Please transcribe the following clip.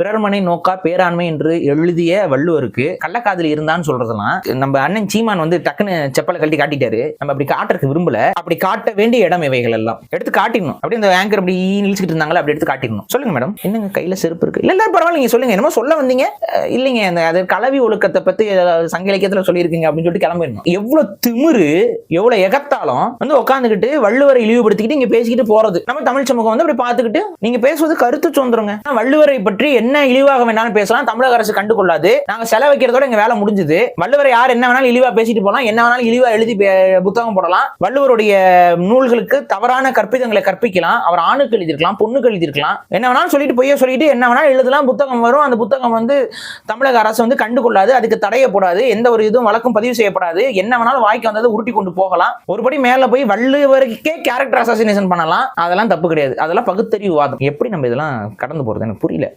பிறர்மனை நோக்கா பேராண்மை என்று எழுதிய வள்ளுவருக்கு கள்ளக்காதல் இருந்தான்னு சொல்றதெல்லாம் நம்ம அண்ணன் சீமான் வந்து டக்குன்னு செப்பலை கழட்டி காட்டிட்டாரு. நம்ம அப்படி காட்டுறதுக்கு விரும்பல. அப்படி காட்ட வேண்டிய இடம் இவைகள் எல்லாம். எடுத்து காட்டிடணும். அப்படி இந்த ஆங்கர் அப்படி நிலிச்சுக்கிட்டு இருந்தாங்களா அப்படி எடுத்து காட்டிடணும். சொல்லுங்க மேடம் என்னங்க கையில செருப்பு இருக்கு? இல்ல இல்ல பரவாயில்ல நீங்க சொல்லுங்க. என்னமோ சொல்ல வந்தீங்க. இல்லைங்க அந்த அது கலவி ஒழுக்கத்தை பத்தி சங்க இலக்கியத்துல சொல்லியிருக்கீங்க அப்படின்னு சொல்லிட்டு கிளம்பிடணும். எவ்வளவு திமிரு எவ்வளவு எகத்தாலும் வந்து உட்காந்துக்கிட்டு வள்ளுவரை இழிவுபடுத்திக்கிட்டு இங்க பேசிக்கிட்டு போறது. நம்ம தமிழ் சமூகம் வந்து அப்படி பார்த்துக்கிட்டு நீங்க பேசுவது கருத்து சுதந்திரங்க. வள்ளுவரை பற்றி என்ன என்ன இழிவாக வேணாலும் பேசலாம் தமிழக அரசு கண்டுகொள்ளாது. நாங்க செலவு வைக்கிறதோட எங்க வேலை முடிஞ்சது. வள்ளுவரை யார் என்ன வேணாலும் இழிவா பேசிட்டு போலாம் என்ன வேணாலும் இழிவா எழுதி பே- புத்தகம் போடலாம். வள்ளுவருடைய நூல்களுக்கு தவறான கற்பிதங்களை கற்பிக்கலாம். அவர் ஆணுக்கு எழுதியிருக்கலாம் பொண்ணுக்கு எழுதியிருக்கலாம். என்ன வேணாலும் சொல்லிட்டு பொய்ய சொல்லிட்டு என்ன வேணாலும் எழுதலாம். புத்தகம் வரும். அந்த புத்தகம் வந்து தமிழக அரசு வந்து கண்டுகொள்ளாது. அதுக்கு தடையப்படாது எந்த ஒரு இதுவும் வழக்கும் பதிவு செய்யப்படாது. என்ன வேணாலும் வாய்க்கு வந்ததை உருட்டி கொண்டு போகலாம். ஒருபடி மேல போய் வள்ளுவருக்கே கேரக்டர் அசாசினேஷன் பண்ணலாம். அதெல்லாம் தப்பு கிடையாது. அதெல்லாம் பகுத்தறிவு வாதம். எப்படி நம்ம இதெல்லாம் கடந்து போறது? எனக்கு புரியல.